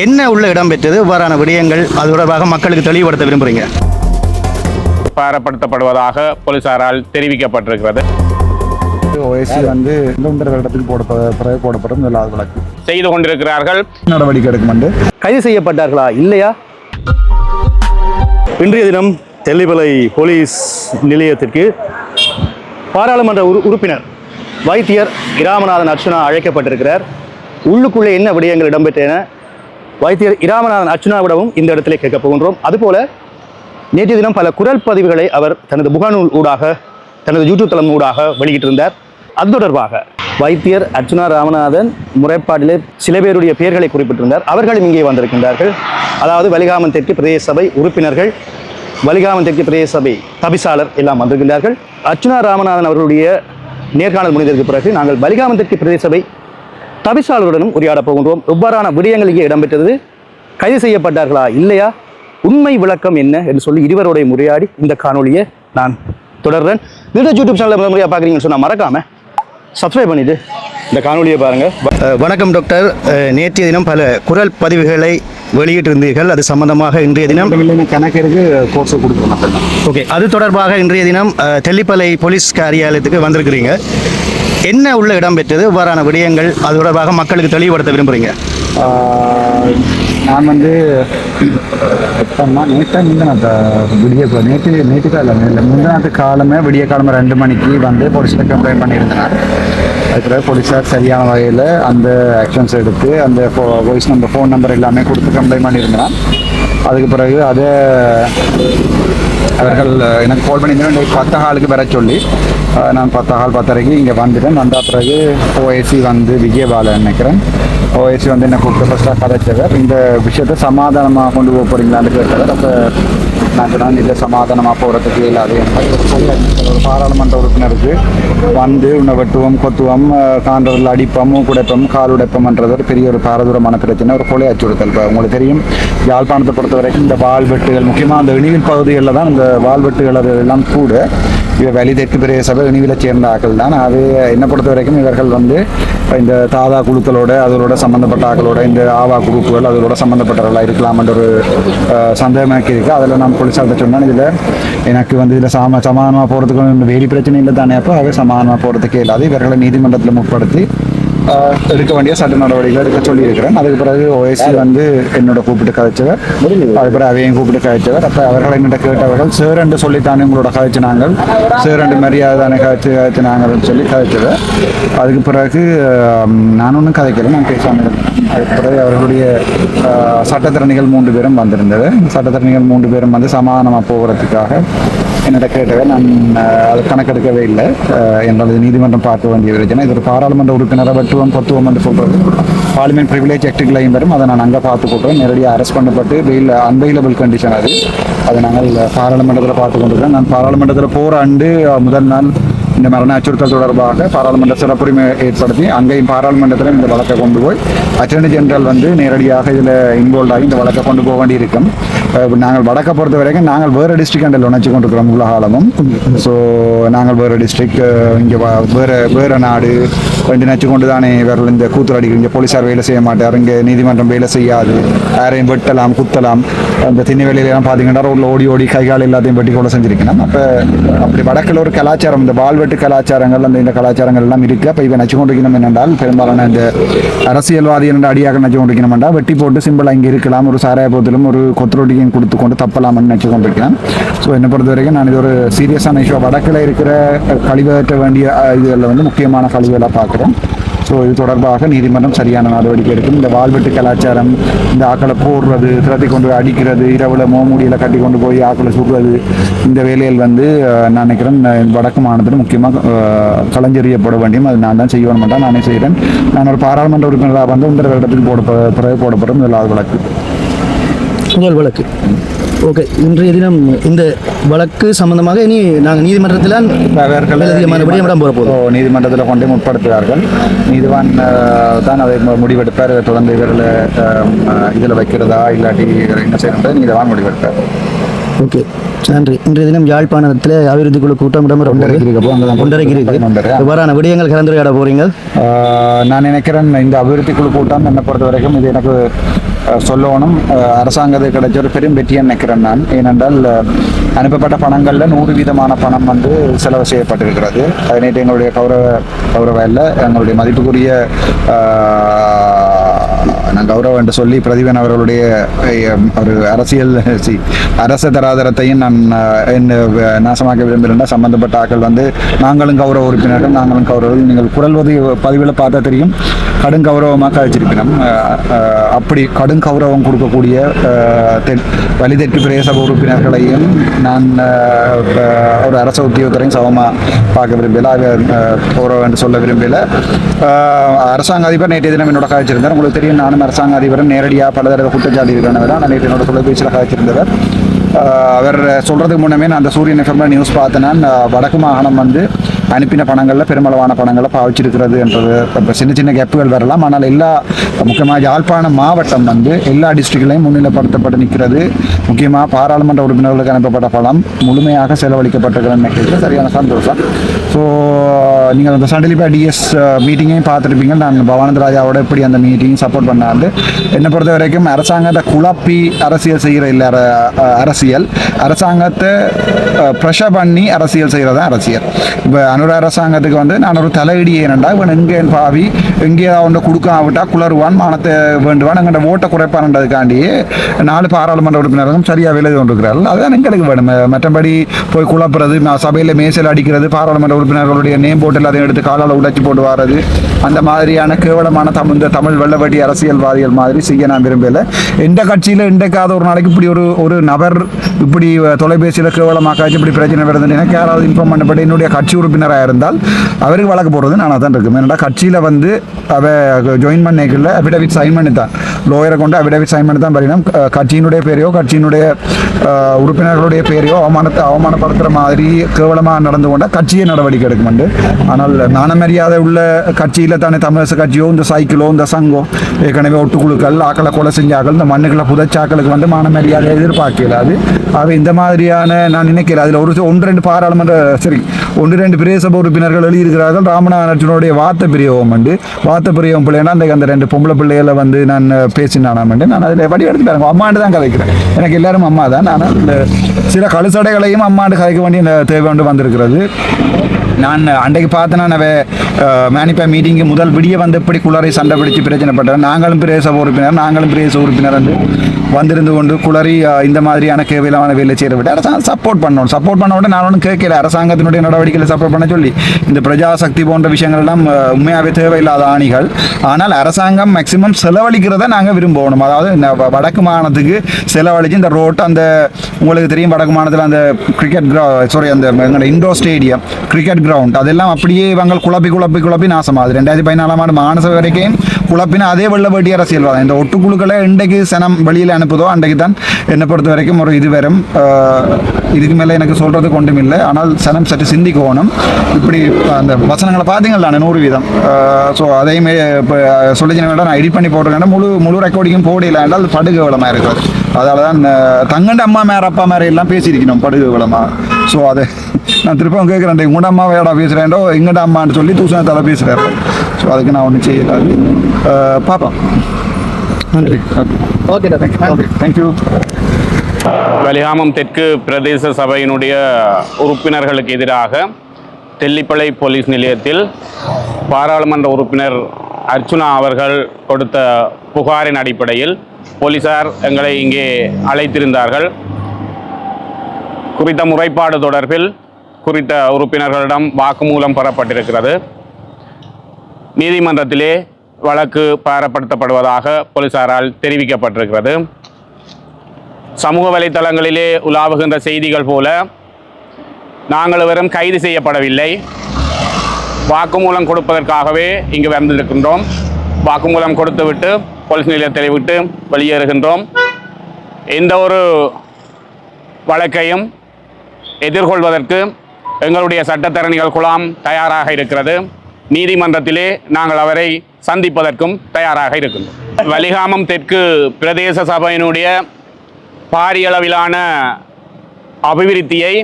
என்ன உள்ள இடம்பெற்றது இவ்வாறான விடயங்கள் அது தொடர்பாக மக்களுக்கு தெளிவுபடுத்த விரும்புகிறீங்க பாரப்படுத்தப்படுவதாக போலீசாரால் தெரிவிக்கப்பட்டிருக்கிறது. ஓஎஸ்சி வந்து ஒன்றரை வருடத்துக்கு போட பிறகு போடப்படும் முதலாவது வழக்கு. செய்து கொண்டிருக்கிறார்கள். நடவடிக்கை எடுக்கும் என்று கைது செய்யப்பட்டார்களா? இல்லையா? இன்றைய தினம் தெல்லிப்பளை போலீஸ் நிலையத்திற்கு பாராளுமன்ற உறு உறுப்பினர் வைத்தியர் இராமநாதன் அர்ச்சுனா அழைக்கப்பட்டிருக்கிறார். உள்ளுக்குள்ளே என்ன விடயங்கள் இடம்பெற்றன? வைத்தியர் இராமநாதன் அர்ச்சுனாவிடமும் இந்த இடத்திலே கேட்கப் போகின்றோம். அதுபோல நேற்றைய தினம் பல குரல் பதிவுகளை அவர் தனது முகநூல் ஊடாக தனது யூடியூப் தளம் ஊடாக வெளியிட்டிருந்தார். அது தொடர்பாக வைத்தியர் அர்ச்சுனா ராமநாதன் முறைப்பாட்டிலே சில பேருடைய பெயர்களை குறிப்பிட்டிருந்தார். அவர்களும் இங்கே வந்திருக்கின்றார்கள். அதாவது வலிகாமன் தெற்கு பிரதேச சபை உறுப்பினர்கள் வலிகாமன் தெற்கு பிரதேச சபை தபிசாளர் எல்லாம் வந்திருக்கின்றார்கள். அர்ச்சுனா ராமநாதன் அவர்களுடைய நேர்காணல் முடிந்ததற்கு பிறகு நாங்கள் வலிகாமன் தெற்கு பிரதேச சபை தபிசாளருடனும் உரையாடப் போகின்றோம். எவ்வாறான விடயங்கள் இங்கே இடம்பெற்றது? கைது செய்யப்பட்டார்களா? இல்லையா? உண்மை விளக்கம் என்ன? என்று சொல்லி இருவருடைய முறையாடி இந்த காணொளியை நான் தொடர்றேன். இந்த யூடியூப் சேனலில் முதல் முறையாக பார்க்குறீங்கன்னு சொன்னால் மறக்காம சப்ஸ்கிரைப் பண்ணிட்டு இந்த காணொளியை பாருங்க. அஹ், வணக்கம் டாக்டர். நேற்றைய தினம் பல குரல் பதிவுகளை வெளியிட்டிருந்தீர்கள். அது சம்பந்தமாக இன்றைய தினம் கணக்கு இருக்கு கோர்ஸ் கொடுக்கணும் ஓகே. அது தொடர்பாக இன்றைய தினம் தெல்லிப்பளை போலீஸ் காரியாலயத்துக்கு வந்திருக்கிறீங்க. என்ன உள்ள இடம் பெற்றது? இவ்வாறான விடயங்கள் அது தொடர்பாக மக்களுக்கு தெளிவுபடுத்த விரும்புகிறீங்க நான் வந்து எப்பன்னா நேற்று முந்தினத்த விடிய நேற்று நேற்று காலம் இல்லை முந்தினத்து காலமே விடிய காலமே ரெண்டு மணிக்கு வந்து போலீஸில் கம்ப்ளைண்ட் பண்ணியிருந்தேன் அதுக்கு போலீஸார் சரியான வகையில் அந்த ஆக்ஷன்ஸ் எடுத்து அந்த வாய்ஸ் நம்பர் ஃபோன் நம்பர் எல்லாமே கொடுத்து கம்ப்ளைண்ட் பண்ணியிருந்தேன் அதுக்கு பிறகு அதை அவர்கள் எனக்கு கால் பண்ணியிருந்தேன் பத்து ஆளுக்கு வர சொல்லி நான் பத்து ஹால் பத்தரைக்கு இங்கே வந்துட்டேன். வந்த பிறகு ஓஎஸ்சி வந்து விஜயபாலன் நினைக்கிறேன். ஓஎஸ்சி வந்து என்ன கூப்பிட்டு ஃபஸ்ட்டாக கதைச்சவர். இந்த விஷயத்தை சமாதானமாக கொண்டு போக போகிறீங்களான்னு கேட்டவர். அப்போ நான் சொன்னேன் இல்லை சமாதானமாக போகிறதுக்கு இல்லாது ஒரு பாராளுமன்ற உறுப்பினருக்கு வந்து உன்னை வெட்டுவோம் கொத்துவோம் அஹ், காண்றதில் அடிப்போம் குடைப்போம் கால் உடைப்பம்ன்றது ஒரு பெரிய ஒரு பாரதூரமான பிரச்சனை ஒரு கொலை அச்சுறுத்தல். இப்போ உங்களுக்கு தெரியும் யாழ்ப்பாணத்தை பொறுத்த வரைக்கும் இந்த வால்வெட்டுகள் முக்கியமாக அந்த இணிவில் பகுதிகளில் தான் இந்த வால்வெட்டுகள் அது எல்லாம் கூட இவ வெளி தெற்கு பிரதேச சபை இணிவில சேர்ந்த ஆக்கள் தான். அது என்னை பொறுத்த வரைக்கும் இவர்கள் வந்து இந்த தாதா குழுக்களோட அதோட சம்மந்தப்பட்ட ஆக்களோட இந்த ஆவா குரூப்புகள் அதோட சம்மந்தப்பட்டவர்களாக இருக்கலாம்ன்ற ஒரு சந்தேகமாக சந்தேகம் எனக்கு இருக்குது அதில் நான் போலீஸார்ட்ட சொன்னேன் இதில் எனக்கு வந்து இதில் சாம சமாதானமாக போகிறதுக்கு வேலி பிரச்சனை இல்லை தானே அப்போ அவை சமாதானமாக போகிறதுக்கே இல்லாது இவர்களை நீதிமன்றத்தில் முற்படுத்தி எடுக்க வேண்டிய சட்ட நடவடிக்கைகள் எடுக்க சொல்லியிருக்கிறேன். அதுக்கு பிறகு ஓஎஸ்சி வந்து என்னோட கூப்பிட்டு கதைச்சவர். அதுக்கு பிறகு அவையும் கூப்பிட்டு கதைச்சவர். அப்போ அவர்கள் என்னிட்ட கேட்டவர்கள் சேர் என்று சொல்லித்தானே உங்களோட கதைச்சினாங்கள் சேர் என்று மரியாதை தானே கதைச்சு கதைச்சினாங்கன்னு சொல்லி கதைச்சவர். அதுக்கு பிறகு நான் ஒன்றும் கதைக்கல நான் பேசாமல் இருந்தேன். அதுக்கு பிறகு அவர்களுடைய சட்டத்திறனிகள் மூன்று பேரும் வந்திருந்தது. சட்டத்திறனிகள் மூன்று பேரும் வந்து சமாதானமாக போகிறதுக்காக என்னிட கேட்டவை நான் அது கணக்கெடுக்கவே இல்லை. என்றால் நீதிமன்றம் பார்க்க வேண்டிய பிரச்சனை இது ஒரு பாராளுமன்ற உறுப்பினரை வெட்டுவோம் கொத்துவோம் என்று சொல்றது. பார்லிமெண்ட் ப்ரிவிலேஜ் ஆக்டுகளையும் வரும். அதை நான் அங்கே பார்த்து போட்டோம் நேரடியாக அரெஸ்ட் பண்ணப்பட்டு வெயில் அன்வைலபிள் கண்டிஷன் அது. அதை நாங்கள் பாராளுமன்றத்தில் பார்த்து கொண்டிருக்கிறோம். நான் பாராளுமன்றத்தில் போகிற ஆண்டு முதல் நாள் இந்த மரண அச்சுறுத்தல் தொடர்பாக பாராளுமன்ற சிறப்புரிமை ஏற்படுத்தி அங்கேயும் பாராளுமன்றத்தில் இந்த வழக்கை கொண்டு போய் அட்டர்னி ஜெனரல் வந்து நேரடியாக இதில் இன்வால்வ் ஆகி இந்த வழக்கை கொண்டு போக வேண்டியிருக்கும். நாங்கள் வடக்கை பொறுத்த வரைக்கும் நாங்கள் வேறு டிஸ்ட்ரிக்ட் அண்டில் நினச்சி கொண்டிருக்கிறோம் உலகாலமும் ஸோ நாங்கள் வேறு டிஸ்ட்ரிக்ட் இங்கே வேறு வேறு நாடு ரெண்டு நினச்சி கொண்டு தானே இவர்கள் இந்த கூத்துராடி இங்கே போலீஸார் வேலை செய்ய மாட்டார் இங்கே நீதிமன்றம் வேலை செய்யாது யாரையும் வெட்டலாம் குத்தலாம். அந்த திண்ணி வேலையிலாம் பார்த்தீங்கன்னா ரோட்டில் ஓடி ஓடி கை கால் எல்லாத்தையும் வெட்டி கொள்ள செஞ்சுருக்கணும். அப்போ அப்படி வடக்கில் ஒரு கலாச்சாரம் இந்த வாழ்வெட்டு கலாச்சாரங்கள் அந்த இந்த கலாச்சாரங்கள் எல்லாம் இருக்கு. அப்போ இவன் நச்சு கொண்டிருக்கணும் என்னென்றால் பெரும்பாலான இந்த அரசியல்வாதி என்ற அடியாக நச்சு கொண்டிருக்கணும் என்றால் வெட்டி போட்டு சிம்பிளாக அங்கே இருக்கலாம் ஒரு சாராய போத்திலும் ஒரு கொத்துரோட்டியும் கொடுத்து கொண்டு தப்பலாம்னு நினச்சி கொண்டிருக்கலாம் ஸோ என்னை பொறுத்த வரைக்கும் நான் இது ஒரு சீரியஸான இஷ்யூ வடக்கில் இருக்கிற கழிவற்ற வேண்டிய இதில் இதுகளில் வந்து முக்கியமான கழிவுகளாக பார்க்குறோம். ஸோ இது தொடர்பாக நீதிமன்றம் சரியான நடவடிக்கை எடுக்கும். இந்த வாழ்வெட்டு கலாச்சாரம் இந்த ஆக்களை போடுறது திரட்டி கொண்டு அடிக்கிறது இரவில் மோமூடியில் கட்டி கொண்டு போய் ஆக்களை சுடுறது இந்த வேலையில் வந்து நான் நினைக்கிறேன் வடக்கு மாநிலத்தில் முக்கியமாக களஞ்செறியப்பட வேண்டியும் அது நான் தான் செய்வேன் தான் நானே செய்கிறேன். நான் ஒரு பாராளுமன்ற உறுப்பினராக வந்து ஒன்றரை வருடத்துக்கு போட பிறகு போடப்படும் முதலாவது வழக்கு. முதல் வழக்கு. ஓகே இன்றைய தினம் இந்த வழக்கு சம்பந்தமாக இனி நாங்கள் நீதிமன்றத்தில் விடயமிடம் போகிற போதும் நீதிமன்றத்தில் கொண்டு முற்படுத்துவார்கள் நீதிவான் தான் அதை முடிவெடுப்பார். தொடர்ந்து இவரில் இதில் வைக்கிறதா இல்லாட்டி என்ன செய்யறது நீதிவான் முடிவெடுப்பார். ஓகே. நன்றி. இன்றைய தினம் யாழ்ப்பாணத்தில் அபிவிருத்தி குழு கூட்டம் இடம்பெற ஒன்றரைக்கு இருக்கு. இவ்வாறான விடயங்கள் கலந்துரையாட போறீங்க? நான் நினைக்கிறேன் இந்த அபிவிருத்தி குழு கூட்டம் என்னை பொறுத்த வரைக்கும் இது எனக்கு சொல்லணும். அரசாங்கத்துக்கு கிடைச்ச ஒரு பெரும் வெற்றியை நினைக்கிறேன் நான். ஏனென்றால் அனுப்பப்பட்ட பணங்களில் நூறு வீதமான பணம் வந்து செலவு செய்யப்பட்டிருக்கிறது. அது நேற்று எங்களுடைய கௌரவ கௌரவ இல்லை எங்களுடைய மதிப்புக்குரிய நான் கௌரவம் என்று சொல்லி பிரதிபன் அவர்களுடைய ஒரு அரசியல் சி அரச தராதரத்தையும் நான் என்ன நாசமாக நாசமாக்க விரும்புகிறேன். சம்பந்தப்பட்ட ஆக்கள் வந்து நாங்களும் கௌரவ உறுப்பினர்கள் நாங்களும் கௌரவர்கள். நீங்கள் குரல் உதவி பதிவில் பார்த்தா தெரியும். கடும் கௌரவமாக கழிச்சிருப்பினோம் அப்படி கடும் கௌரவம் கொடுக்கக்கூடிய தென் வலி தெற்கு பிரதேச உறுப்பினர்களையும் நான் ஒரு அரச உத்தியோகத்தரையும் சமமாக பார்க்க விரும்பல கௌரவம் என்று சொல்ல விரும்பல அரசாங்க அதிபர் நேற்றைய தினம் என்னோட கழிச்சிருந்தார் உங்களுக்கு தெரியும் நானும் அரசாங்க அதிபரும் நேரடியாக பல தடவை குற்றச்சாட்டி இருக்கிறவர் நான் நேற்று என்னோட தொலைபேசியில் அவர் சொல்கிறதுக்கு முன்னமே நான் அந்த சூரியன் எஃப்எம்ல நியூஸ் பார்த்தேன்னா வடக்கு மாகாணம் வந்து அனுப்பின பணங்களில் பெருமளவான பணங்களை பாவிச்சிருக்கிறது என்றது. இப்போ சின்ன சின்ன கேப்புகள் வரலாம். ஆனால் எல்லா முக்கியமாக யாழ்ப்பாணம் மாவட்டம் வந்து எல்லா டிஸ்ட்ரிக்ட்லையும் முன்னிலைப்படுத்தப்பட்டு நிற்கிறது. முக்கியமாக பாராளுமன்ற உறுப்பினர்களுக்கு அனுப்பப்பட்ட பணம் முழுமையாக செலவழிக்கப்பட்டிருக்கிறது. நினைக்கிறது சரியான சந்தோஷம். ஸோ uh, நீங்கள் அந்த சண்டிலிப்பா டிஎஸ் மீட்டிங்கையும் uh, பார்த்துருப்பீங்க. நான் பவானந்த ராஜாவோட எப்படி அந்த மீட்டிங் சப்போர்ட் பண்ணாந்து என்னை பொறுத்த வரைக்கும் அரசாங்கத்தை குழப்பி அரசியல் செய்கிற இல்லை அரசியல். அரசாங்கத்தை ப்ரெஷர் பண்ணி அரசியல் செய்கிறது தான் அரசியல். இப்போ அனுர அரசாங்கத்துக்கு வந்து நான் ஒரு தலையிடி ஏனண்டா இவன் எங்கே பாவி? எங்கே அவன் கொடுக்காவிட்டா குளருவான் மானத்தை வேண்டுவான் எங்கள்ட ஓட்டை குறைப்பான்ன்றதுக்காண்டியே நாலு பாராளுமன்ற உறுப்பினர்களும் சரியாக விலை கொண்டிருக்கிறார்கள். அதுதான் எங்களுக்கு வேணும். மற்றபடி போய் குழப்புறது சபையில் மேசல் அடிக்கிறது பாராளுமன்ற உறுப்பினர்களுடைய நேம் போட்டில் அதை எடுத்து காலால் உடைச்சி போட்டு வர்றது அந்த மாதிரியான கேவலமான தமிழ் இந்த தமிழ் வெள்ளவட்டி அரசியல்வாதிகள் மாதிரி செய்ய நான் விரும்பலை. எந்த கட்சியில் இன்றைக்காத ஒரு நாளைக்கு இப்படி ஒரு ஒரு நபர் இப்படி தொலைபேசியில் கேவலமாக்காச்சு இப்படி பிரச்சனை வருதுன்னு எனக்கு யாராவது இன்ஃபார்ம் பண்ணப்பட்டு என்னுடைய கட்சி உறுப்பினராக இருந்தால் அவருக்கு வழக்கு போடுறது நான் தான் இருக்கும் ஏன்னா கட்சியில் வந்து அவ ஜாயின் பண்ணிக்கல அபிடவிட் சைன் பண்ணி தான் லோயரை கொண்டு அபிடவிட் சைன் பண்ணி தான் பரிணாம் கட்சியினுடைய பேரையோ கட்சியினுடைய உறுப்பினர்களுடைய பேரையோ அவமானத்தை அவமானப்படுத்துகிற மாதிரி கேவலமாக நடந்து கொண்டால் கட்சியே நடவடிக்கை எடுக்குமெண்டு ஆனால் மான மரியாதை உள்ள கட்சியில் தானே தமிழக கட்சியோ இந்த சைக்கிளோ இந்த சங்கம் ஏற்கனவே ஒட்டுக்குழுக்கள் ஆக்களை கொலை செஞ்சாக்கள் இந்த மண்ணுக்களை புதைச்சாக்களுக்கு வந்து மானமரியாதை எதிர்பார்க்கல அது அவை இந்த மாதிரியான நான் நினைக்கிறேன் அதில் ஒரு ஒன்று ரெண்டு பாராளுமன்ற சரி ஒன்று ரெண்டு பிரதேச உறுப்பினர்கள் எழுதியிருக்கிறார்கள் ராமநாதனுடைய வார்த்தை பிரியோகம் வந்து வார்த்தை பிரியோகம் பிள்ளைன்னா அந்த அந்த ரெண்டு பொம்பளை பிள்ளைகளை வந்து நான் பேசினானாம் நான் அதில் வடி எடுத்து பாருங்க அம்மாண்டு தான் கதைக்கிறேன் எனக்கு எல்லாரும் அம்மா தான் நான் சில கழுசடைகளையும் அம்மாண்டு கதைக்க வேண்டிய தேவை கொண்டு வந்திருக்கிறது நான் அன்றைக்கு பார்த்தேன்னா நான் மேனிப்பா மீட்டிங்கு முதல் விடிய வந்து எப்படி குளறை சண்டை பிடிச்சு பிரச்சனைப்பட்டேன். நாங்களும் பிரதேச உறுப்பினர் நாங்களும் பிரதேச உறுப்பினர் வந்து வந்திருந்து கொண்டு குளறி இந்த மாதிரியான கேவலமான வேலை செய்கிற விட்டு அரசாங்கம் சப்போர்ட் பண்ணணும். சப்போர்ட் பண்ண உடனே நான் ஒன்றும் கேட்கல. அரசாங்கத்தினுடைய நடவடிக்கைகளை சப்போர்ட் பண்ண சொல்லி இந்த பிரஜாசக்தி போன்ற விஷயங்கள்லாம் உண்மையாகவே தேவையில்லாத ஆணிகள். ஆனால் அரசாங்கம் மேக்சிமம் செலவழிக்கிறத நாங்கள் விரும்பணும். அதாவது இந்த வடக்கு மாநிலத்துக்கு செலவழித்து இந்த ரோட் அந்த உங்களுக்கு தெரியும் வடக்கு மாநிலத்தில் அந்த கிரிக்கெட் சாரி அந்த எங்களோட இண்டோர் ஸ்டேடியம் கிரிக்கெட் கிரவுண்ட் அதெல்லாம் அப்படியே இவங்க குழப்பி குழப்பி குழப்பி நாசமாகுது ரெண்டாயிரத்தி பதினாலாம் ஆண்டு மானச வரைக்கும் குழப்பின அதே வெள்ளவேட்டி அரசியல்வாதம் இந்த ஒட்டுக்குழுக்களை இன்றைக்கு சனம் வெளியில் அனுப்புதோ அன்றைக்கு தான் என்னை பொறுத்த வரைக்கும் ஒரு இது வரும். இதுக்கு மேலே எனக்கு சொல்கிறதுக்கு ஒன்றும் இல்லை. ஆனால் சனம் சற்று சிந்திக்கணும் இப்படி அந்த வசனங்களை பார்த்தீங்களா நூறு வீதம். ஸோ அதையுமே இப்போ சொல்லிச்சின வேண்டாம். நான் எடிட் பண்ணி போட்டிருக்கேன். முழு முழு ரெக்கார்டிங்கும் போடல என்றால் படுகவலமாக இருக்கிறது. அதால் தான் தங்கண்ட அம்மா மேற அப்பா மேற எல்லாம் பேசியிருக்கணும். படுகவலமாக ஸோ அதை நான் திருப்பவும் கேட்குறேன். உங்களோட அம்மா வேடா பேசுகிறேன்டோ எங்கள்ட அம்மான்னு சொல்லி தூசணத்தால் பேசுகிறாரு ஸோ அதுக்கு நான் ஒன்றும் செய்யலாது பார்ப்போம் நன்றி ஓகே தேங்க்யூ தேங்க்யூ வலிகாமம் தெற்கு பிரதேச சபையினுடைய உறுப்பினர்களுக்கு எதிராக தெல்லிப்பளை போலீஸ் நிலையத்தில் பாராளுமன்ற உறுப்பினர் அர்ச்சுனா அவர்கள் கொடுத்த புகாரின் அடிப்படையில் போலீசார் எங்களை இங்கே அழைத்திருந்தார்கள். குறித்த முறைப்பாடு தொடர்பில் குறித்த உறுப்பினர்களிடம் வாக்குமூலம் பெறப்பட்டிருக்கிறது. நீதிமன்றத்திலே வழக்கு பாரப்படுத்தப்படுவதாக போலீசாரால் தெரிவிக்கப்பட்டிருக்கிறது. சமூக வலைத்தளங்களிலே உலாவுகின்ற செய்திகள் போல நாங்கள் வெறும் கைது செய்யப்படவில்லை. வாக்குமூலம் கொடுப்பதற்காகவே இங்கு வந்திருக்கின்றோம். வாக்குமூலம் கொடுத்துவிட்டு போலீஸ் நிலையத்தை விட்டு வெளியேறுகின்றோம். எந்த ஒரு வழக்கையும் எதிர்கொள்வதற்கு எங்களுடைய சட்டத்தரணிகள் குழாம் தயாராக இருக்கிறது. நீதிமன்றத்திலே நாங்கள் அவரை சந்திப்பதற்கும் தயாராக இருக்கும். வலிகாமம் தெற்கு பிரதேச சபையினுடைய பாரியளவிலான அபிவிருத்தியை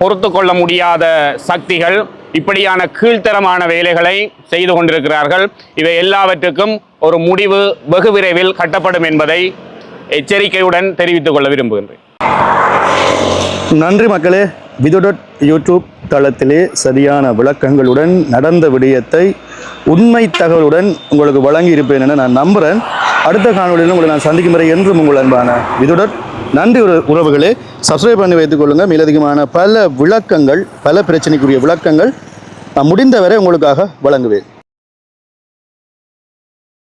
பொறுத்து கொள்ள முடியாத சக்திகள் இப்படியான கீழ்த்தரமான வேலைகளை செய்து கொண்டிருக்கிறார்கள். இவை எல்லாவற்றுக்கும் ஒரு முடிவு வெகு விரைவில் கட்டப்படும் என்பதை எச்சரிக்கையுடன் தெரிவித்துக் கொள்ள விரும்புகின்றேன். நன்றி மக்களே. விதுடட் யூடியூப் தளத்திலே சரியான விளக்கங்களுடன் நடந்த விடயத்தை உண்மை தகவலுடன் உங்களுக்கு வழங்கி இருப்பேன் என நான் நம்புகிறேன் அடுத்த காணொலியில் உங்களை நான் சந்திக்கும் வரை என்றும் உங்கள் அன்பான இதுடன் நன்றி உற- உறவுகளே. சப்ஸ்கிரைப் பண்ணி வைத்துக் கொள்ளுங்கள் மேலதிகமான பல விளக்கங்கள் பல பிரச்சனைக்குரிய விளக்கங்கள் நான் முடிந்தவரை உங்களுக்காக வழங்குவேன்.